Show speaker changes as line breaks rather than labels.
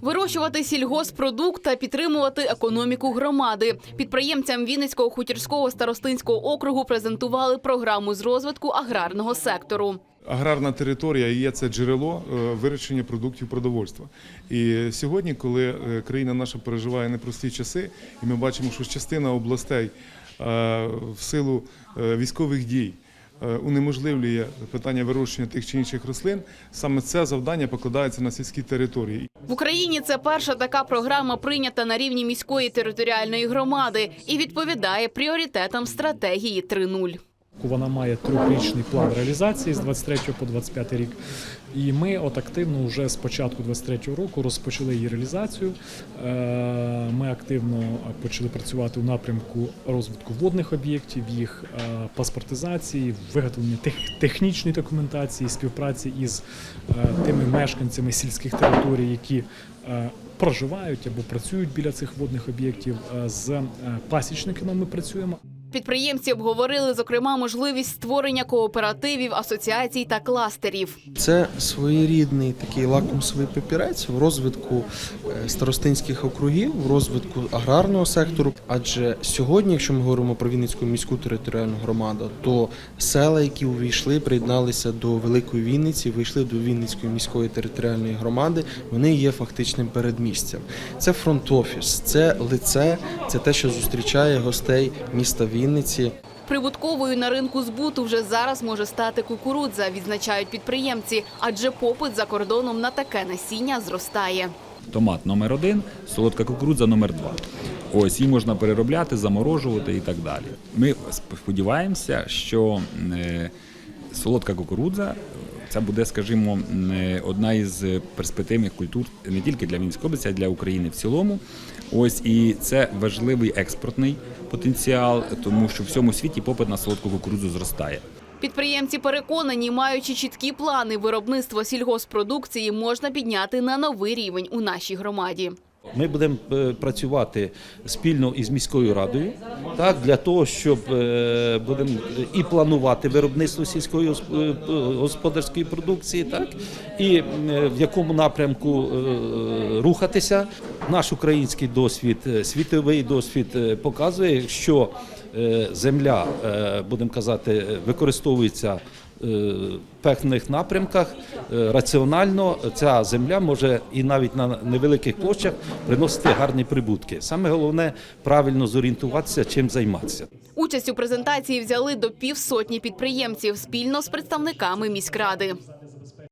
Вирощувати сільгоспродукт та підтримувати економіку громади. Підприємцям Вінницького хутірського старостинського округу презентували програму з розвитку аграрного сектору.
Аграрна територія є це джерело е, вирощення продуктів продовольства. І сьогодні, коли е, країна наша переживає непрості часи, і ми бачимо, що частина областей е, в силу військових дій унеможливлює питання вирощення тих чи інших рослин, саме це завдання покладається на сільські території.
В Україні це перша така програма прийнята на рівні міської територіальної громади і відповідає пріоритетам стратегії 3.0.
Вона має трьохрічний план реалізації з 23 по 25 рік. І ми от активно вже з початку 23 року розпочали її реалізацію. Е, Ми активно почали працювати у напрямку розвитку водних об'єктів, їх е, паспортизації, виготовлення технічної документації, співпраці із е, тими мешканцями сільських територій, які проживають або працюють біля цих водних об'єктів. З пасічниками ми працюємо.
Підприємці обговорили, зокрема, можливість створення кооперативів, асоціацій та кластерів.
Це своєрідний такий лакмусовий папірець в розвитку е, старостинських округів, в розвитку аграрного сектору. Адже сьогодні, якщо ми говоримо про Вінницьку міську територіальну громаду, то села, які увійшли, приєдналися до Великої Вінниці, вийшли до Вінницької міської територіальної громади, вони є фактичним передмістям. Це фронт-офіс, це лице, це те, що зустрічає гостей міста Вінниці.
Прибутковою на ринку збуту вже зараз може стати кукурудза, відзначають підприємці, адже попит за кордоном на таке насіння зростає.
Томат номер один, солодка кукурудза номер два. Ось її можна переробляти, заморожувати і так далі. Ми сподіваємося, що е, солодка кукурудза це буде, скажімо, е, одна із перспективних культур не тільки для Вінницької області, а й для України в цілому. Ось і це важливий експортний потенціал, тому що в всьому світі попит на солодку кукурудзу зростає.
Підприємці переконані, маючи чіткі плани, виробництво сільгоспродукції можна підняти на новий рівень у нашій громаді.
Ми будемо е, працювати спільно із міською радою, так для того, щоб е, будемо і планувати виробництво сільської госп- е, господарської продукції, так і е, в якому напрямку е, рухатися. Наш український досвід, е, світовий досвід е, показує, що е, земля, е, будемо казати, використовується е, певних напрямках е, раціонально ця земля може і навіть на невеликих площах приносити гарні прибутки. Саме головне правильно зорієнтуватися, чим займатися.
Участь у презентації взяли до півсотні підприємців спільно з представниками міськради.